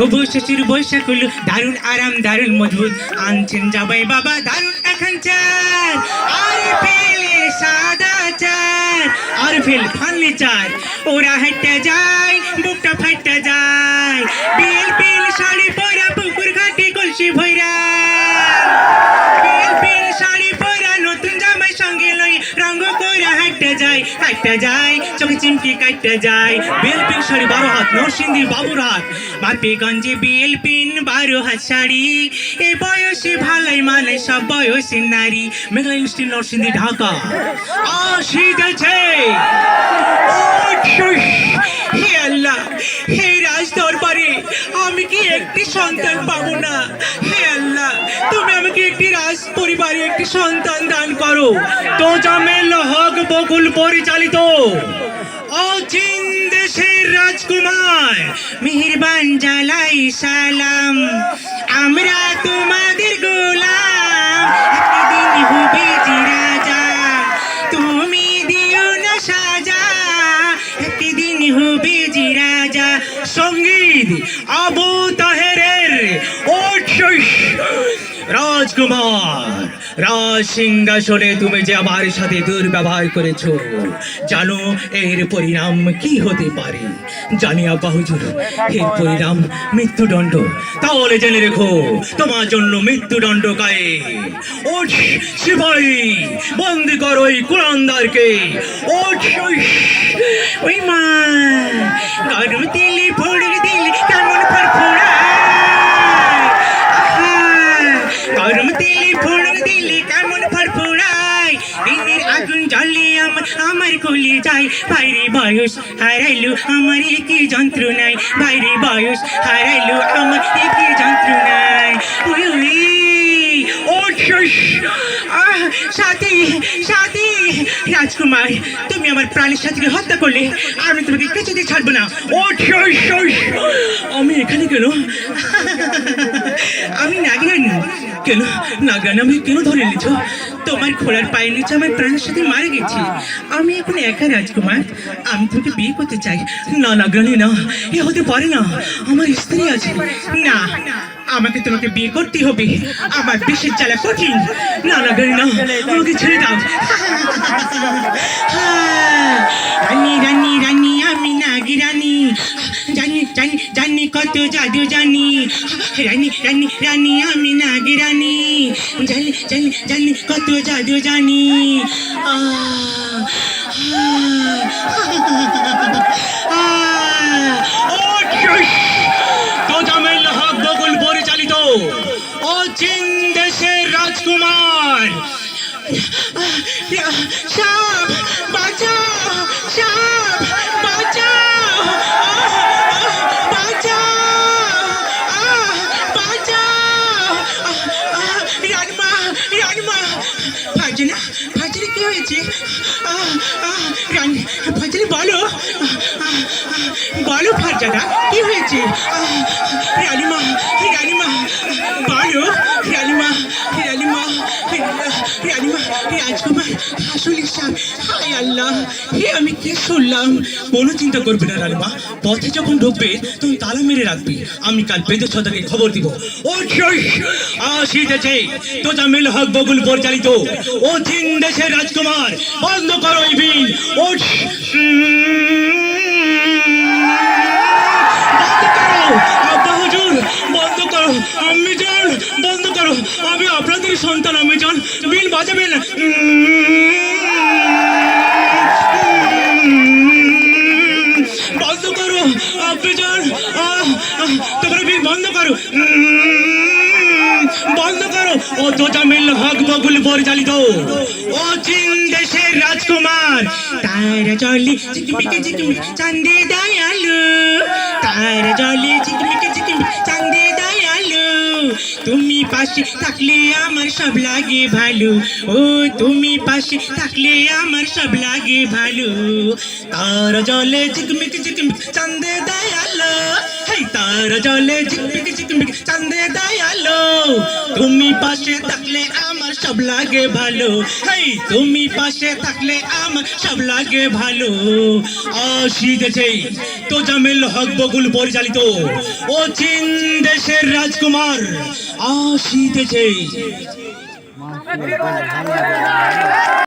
হবু শ্বশুর বৈশাখ হলো দারুণ আরাম, দারুণ মজবুত। আনছেন যাবাই বাবা, দারুণ এখন চার আর ফেলে সাদা চার, আর ফেল চার। ওরা হেঁটে যায়, বুকটা ফাইটে যায় হাঁটতে যায়, চোখে চিমটি কাটতে যায়। বেল পিন শাড়ি বারো হাত নরসিংদী বাবুর হাত। বাপিগঞ্জে বেল পিন বারো হাত শাড়ি। এই বয়সে ভালোই মানে সব বয়সী নারী। মেঘলা ইউনিভার্সিটি নরসিংদী, ঢাকা। আসিতেছে হে আল্লাহ, হে রাজ দরবারে আমি কি একটি সন্তান পাবো না? হে আল্লাহ, তুমি আমাকে একটি রাজ পরিবারে একটি সন্তান দান করো। তো জামেল হক বকুল পরিচালিত? অচিন দেশের রাজকুমার, মেহেরবান জালাই সালাম। আমরা তোমাদের গোলাম রাজা। তুমি দিও না সাজা রাজা। সংগীত আবু ওঠস রাজকুমার, রাজ সিংহাসনে তুমি যে আমার সাথে দুর্ব্যবহার করেছ, জানো এর পরিণাম কি হতে পারে? জানি আব্বা এর পরিণাম মৃত্যুদণ্ড। তাহলে জেনে রেখো, তোমার জন্য মৃত্যুদণ্ড গায়ে ওঠ সিপাই বন্দি করো ওই কুরানদারকে ওঠ ওই মা জ্বলে আমার আমার কলি যায়। বাইরে বয়স, হারাইলো আমার একই যন্ত্রণায়। বাইরে বয়স, হারাইলো আমার একই ওঠ আহ, সাথী সাথী। রাজকুমার, তুমি আমার প্রাণের সাথীকে হত্যা করলে, আমি তোমাকে কিছুতেই ছাড়বো না। ওঠ আমি এখানে কেন? আমি নাগরানি। কেন? নাগরানি আমি কেন ধরে নিছ তোমার ঘোড়ার পায়ের নিচে আমার প্রাণের সাথে মারা গেছি। আমি এখন একা রাজকুমার। আমি তোমাকে বিয়ে করতে চাই। না, নাগরানি, না। এ হতে পারে না। আমার স্ত্রী আছে। না, আমাকে তোমাকে বিয়ে করতে হবে। আমার বিশেষ জ্বালা কঠিন। না না গাড়ি না। আমাকে ছেড়ে দাও। রানী রানী। কত জাদু জানি রানী রানী রানী আমি নাগি রানী জানি জানি জানি কত জাদু জানি হক পরিচালিত অচিন রাজকুমার বাঁচাও রানমা ফাজনা কী হয়েছে? রানী আহ, বলো বলো ফারজাদা কি হয়েছে? আল্লাহ হে আমি কি শুনলাম? কোনো চিন্তা করবে না রানিমা, পথে যখন ঢুকবে তুমি তালা মেরে রাখবি। আমি কাল বেদ সদাকে খবর দিব। ও আসিতেছে তো জামিল হক বগুল পরিচালিত। ও চীন দেশের রাজকুমার। বন্ধ করো বিল। ও বন্ধ করো। আমি যান বন্ধ করো। আমি আপনাদের সন্তান, আমি যান বিল বাজাবেন। বন্ধ করো। ও তো জামিল হক বকুল পরিচালিত। ও চীন দেশের রাজকুমার। তার জলে চিকমিকে চিকমিক চান্দে দয়ালু। তার জলে চিকমিকে চিকমিক চান্দে দয়ালু। তুমি পাশে থাকলে আমার সব লাগে ভালো। ও তুমি পাশে থাকলে আমার সব লাগে ভালো। তার জলে চিকমিক চিকমিক চান্দে দয়ালু। হেই তারা জলে ঝিকমিকি ঝিকমিকি চাঁদে দয়ালো। তুমি পাশে থাকলে আমার সব লাগে ভালো। হেই, তুমি পাশে থাকলে আমার সব লাগে ভালো। আসিতেছে তো জামিল হক বকুল পরিচালিত ও চীন দেশের রাজকুমার। আসিতেছে